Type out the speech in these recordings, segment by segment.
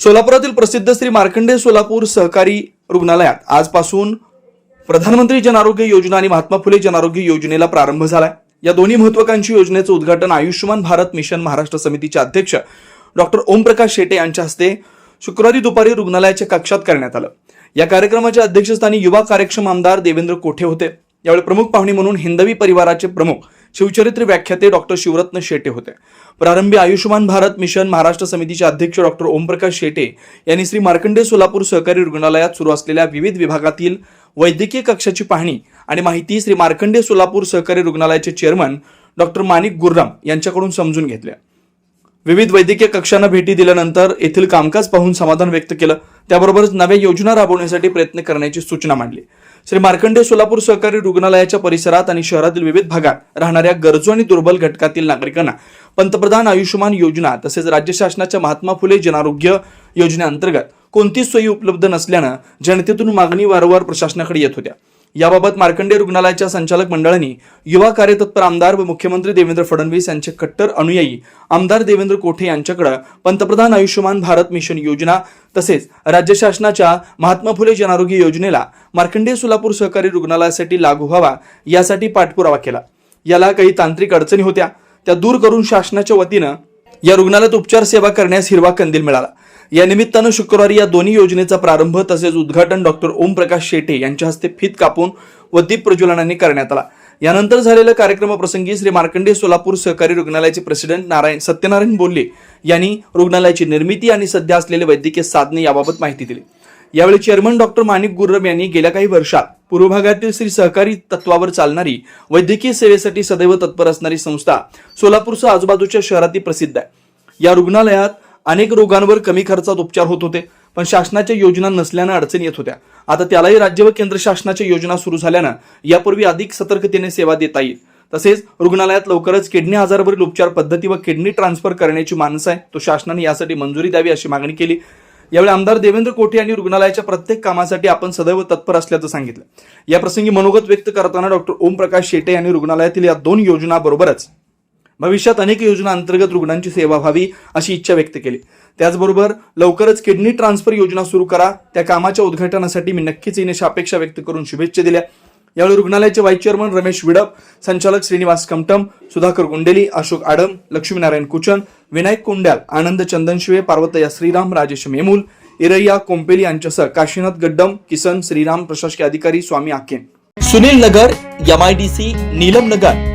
सोलापुरातील प्रसिद्ध श्री मार्कंडे सोलापूर सहकारी रुग्णालयात आजपासून प्रधानमंत्री जन आरोग्य योजना आणि महात्मा फुले जन आरोग्य योजनेला प्रारंभ झाला या दोन्ही महत्वाकांक्षी योजनेचं उद्घाटन आयुष्यमान भारत मिशन महाराष्ट्र समितीचे अध्यक्ष डॉक्टर ओमप्रकाश शेटे यांच्या हस्ते शुक्रवारी दुपारी रुग्णालयाच्या कक्षात करण्यात आलं. या कार्यक्रमाच्या अध्यक्षस्थानी युवा कार्यक्षम आमदार देवेंद्र कोठे होते? यावेळी प्रमुख पाहुणे म्हणून हिंदवी परिवाराचे प्रमुख शिवचरित्र व्याख्याते डॉक्टर शिवरत्न शेटे होते. प्रारंभी आयुष्यमान भारत मिशन महाराष्ट्र समितीचे अध्यक्ष डॉक्टर ओमप्रकाश शेटे यांनी श्री मार्कंडे सोलापूर सहकारी रुग्णालयात सुरू असलेल्या विविध विभागातील वैद्यकीय कक्षाची पाहणी आणि माहिती श्री मार्कंडे सोलापूर सहकारी रुग्णालयाचे चेअरमन डॉक्टर माणिक गुर्राम यांच्याकडून समजून घेतल्या. विविध वैद्यकीय कक्षांना भेटी दिल्यानंतर येथील कामकाज पाहून समाधान व्यक्त केलं. त्याबरोबरच नव्या योजना राबवण्यासाठी प्रयत्न करण्याची सूचना मांडली. श्री मार्कंडे सोलापूर सहकारी रुग्णालयाच्या परिसरात आणि शहरातील विविध भागात राहणाऱ्या गरजू आणि दुर्बल घटकातील नागरिकांना पंतप्रधान आयुष्यमान योजना तसेच राज्य शासनाच्या महात्मा फुले जनारोग्य योजनेअंतर्गत कोणतीच सोयी उपलब्ध नसल्यानं जनतेतून मागणी वारंवार प्रशासनाकडे येत होत्या. याबाबत मार्कंडे रुग्णालयाच्या संचालक मंडळाने युवा कार्यतत्पर आमदार व मुख्यमंत्री देवेंद्र फडणवीस यांचे कट्टर अनुयायी आमदार देवेंद्र कोठे यांच्याकडे पंतप्रधान आयुष्यमान भारत मिशन योजना तसेच राज्य शासनाच्या महात्मा फुले जनआरोग्य योजनेला मार्कंडे सोलापूर सहकारी रुग्णालयासाठी लागू व्हावा यासाठी पाठपुरावा केला. याला काही तांत्रिक अडचणी होत्या. त्या दूर करून शासनाच्या वतीनं या रुग्णालयात उपचार सेवा करण्यास हिरवा कंदील मिळाला. या निमित्तानं शुक्रवारी या दोन्ही योजनेचा प्रारंभ तसेच उद्घाटन डॉक्टर ओमप्रकाश शेटे यांच्या हस्ते फीत कापून व दीप प्रज्वलनाने करण्यात आला. यानंतर झालेल्या कार्यक्रमाप्रसंगी श्री मार्कंडे सोलापूर सहकारी रुग्णालयाचे प्रेसिडेंट नारायण सत्यनारायण बोल्ले यांनी रुग्णालयाची निर्मिती आणि सध्या असलेले वैद्यकीय साधने याबाबत माहिती दिली. यावेळी चेअरमन डॉक्टर माणिक गुर्रम यांनी गेल्या काही वर्षात पूर्व भागातील श्री सहकारी तत्वावर चालणारी वैद्यकीय सेवेसाठी सदैव तत्पर असणारी संस्था सोलापूरसह आजूबाजूच्या शहरातील प्रसिद्ध आहे. या रुग्णालयात अनेक रोगांवर कमी खर्चात उपचार होत होते पण शासनाच्या योजना नसल्यानं अडचणी येत होत्या. आता त्यालाही राज्य व केंद्र शासनाच्या योजना सुरू झाल्यानं यापूर्वी अधिक सतर्कतेने सेवा देता येईल. तसेच रुग्णालयात लवकरच किडनी आजारावरील उपचार पद्धती व किडनी ट्रान्सफर करण्याची मानस आहे तो शासनाने यासाठी मंजुरी द्यावी अशी मागणी केली. यावेळी आमदार देवेंद्र कोठे यांनी रुग्णालयाच्या प्रत्येक कामासाठी आपण सदैव तत्पर असल्याचं सांगितलं. या प्रसंगी मनोगत व्यक्त करताना डॉक्टर ओमप्रकाश शेटे यांनी रुग्णालयातील या दोन योजनाबरोबरच भविष्यात अनेक योजना अंतर्गत रुग्णांची सेवा व्हावी अशी इच्छा व्यक्त केली. त्याचबरोबर लवकरच किडनी ट्रान्सफर योजना सुरू करा. त्या कामाच्या उद्घाटनासाठी मी नक्कीच येणे अपेक्षा व्यक्त करून शुभेच्छा दिल्या. यावेळी रुग्णालयाचे व्हाईस चेअरमन रमेश विडप संचालक श्रीनिवास कमटम सुधाकर गुंडेली अशोक आडम लक्ष्मीनारायण कुचन विनायक कोंड्याल आनंद चंदनशिवे पार्वतया श्रीराम राजेश मेमूल इरैया कोंपेली यांच्यासह काशीनाथ गड्डम किसन श्रीराम प्रशासकीय अधिकारी स्वामी आकेन. सुनील नगर एमआयडीसी नीलम नगर.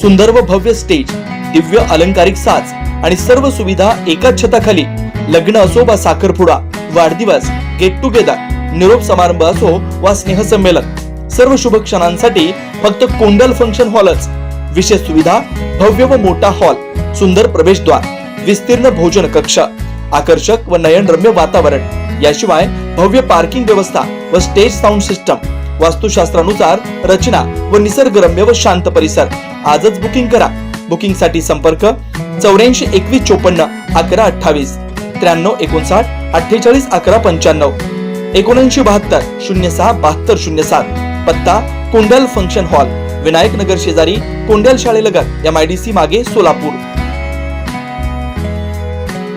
सुंदर व भव्य स्टेज दिव्य अलंकारिक साज आणि सर्व सुविधा एकाच छताखाली. लग्न असो वा साखरपुडा वाढदिवस गेट टुगेदर निरोप समारंभ असो वा स्नेहसंमेलन सर्व शुभ क्षणांसाठी फक्त कोंडल फंक्शन हॉलच विशेष सुविधा भव्य व मोठा हॉल सुंदर प्रवेशद्वार विस्तीर्ण भोजन कक्ष आकर्षक व नयनरम्य वातावरण. याशिवाय भव्य पार्किंग व्यवस्था व स्टेज साऊंड सिस्टम वास्तुशास्त्रानुसार रचना व निसर्गरम्य व शांत परिसर. आजच बुकिंग करा. बुकिंगसाठी संपर्क चौऱ्याऐंशी एकवीस चोपन्न अकरा अठ्ठावीस त्र्याण्णव एकोणसाठ अठ्ठेचाळीस अकरा पंच्याण्णव एकोणऐंशी बहात्तर शून्य सहा बहात्तर शून्य सात. पत्ता कोंडल फंक्शन हॉल विनायक नगर शेजारी कोंडल शाळेलगत एम आय डी सी मागे सोलापूर.